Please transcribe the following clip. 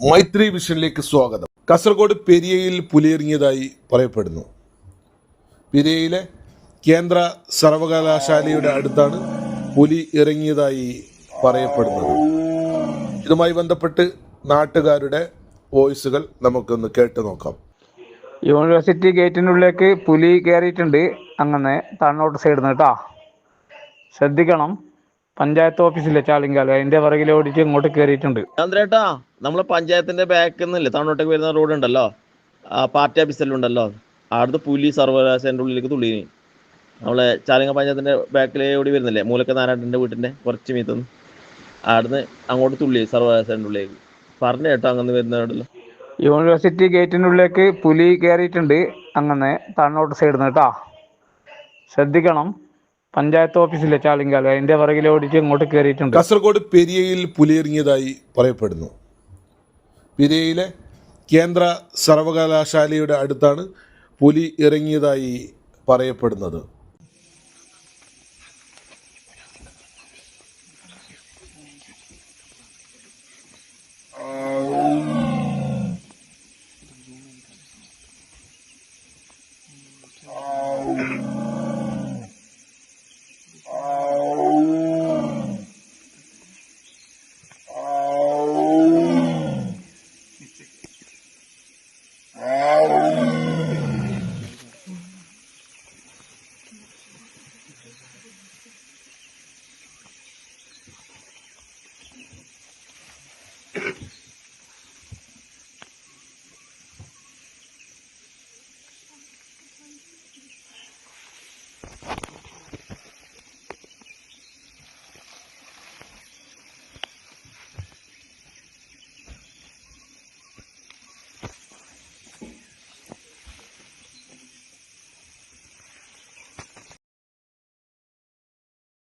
മൈത്രി വിഷനിലേക്ക് സ്വാഗതം. കാസർഗോഡ് പെരിയയിൽ പുലിയെറിഞ്ഞതായി പറയപ്പെടുന്നു. പെരിയയിലെ കേന്ദ്ര സർവകലാശാലയുടെ അടുത്താണ് പുലി ഇറങ്ങിയതായി പറയപ്പെടുന്നത്. ഇതുമായി ബന്ധപ്പെട്ട് നാട്ടുകാരുടെ വോയിസുകൾ നമുക്കൊന്ന് കേട്ടു നോക്കാം. യൂണിവേഴ്സിറ്റി ഗേറ്റിനുള്ളിലേക്ക് പുലി കയറിയിട്ടുണ്ട്. അങ്ങനെ തണ്ണോട്ട് സൈഡിൽ നിന്ന് കേട്ടോ. ശ്രദ്ധിക്കണം. പഞ്ചായത്ത് ഓഫീസിലെ ചാലിങ്കാൽ അതിന്റെ പുറകിൽ ഓടിച്ച് ഇങ്ങോട്ട് കയറിയിട്ടുണ്ട് ചന്ദ്രേട്ടാ നമ്മളെ പഞ്ചായത്തിന്റെ ബാക്കിൽ നിന്നില്ലേ വരുന്ന റോഡ് ഉണ്ടല്ലോ? ആ പാർട്ടി ഓഫീസെല്ലാം ഉണ്ടല്ലോ അവിടുത്തെ പുലി സർവകലാശാലയുടെ ഉള്ളിലേക്ക് തുള്ളിനി നമ്മളെ ചാലിങ്ങ പഞ്ചായത്തിന്റെ ബാക്കിലേ ഓടി വരുന്നില്ലേ? മൂലക്ക നാരായണന്റെ വീട്ടിന്റെ കുറച്ച് മീത്തുനിന്ന് അവിടുന്ന് അങ്ങോട്ട് തുള്ളി സർവകലാശാലയുടെ ഉള്ളിലേക്ക്. പറഞ്ഞു കേട്ടോ അങ്ങനെ വരുന്നവരല്ലോ യൂണിവേഴ്സിറ്റി ഗേറ്റിനുള്ളിലേക്ക് പുലി കയറിയിട്ടുണ്ട് അങ്ങനെ തണ്ണോട്ട് സൈഡിൽ നിന്ന് കേട്ടോ. ശ്രദ്ധിക്കണം. പഞ്ചായത്ത് ഓഫീസിലെ ചാളിങ്കാല അതിന്റെ പുറകിൽ ഓടിച്ച് ഇങ്ങോട്ട് കയറിയിട്ടുണ്ട് കാസർഗോഡ് പെരിയയിൽ പുലിയെറിഞ്ഞതായി പറയപ്പെടുന്നു. പെരിയയിലെ കേന്ദ്ര സർവകലാശാലയുടെ അടുത്താണ് പുലി ഇറങ്ങിയതായി പറയപ്പെടുന്നത്. Oh. Thank you.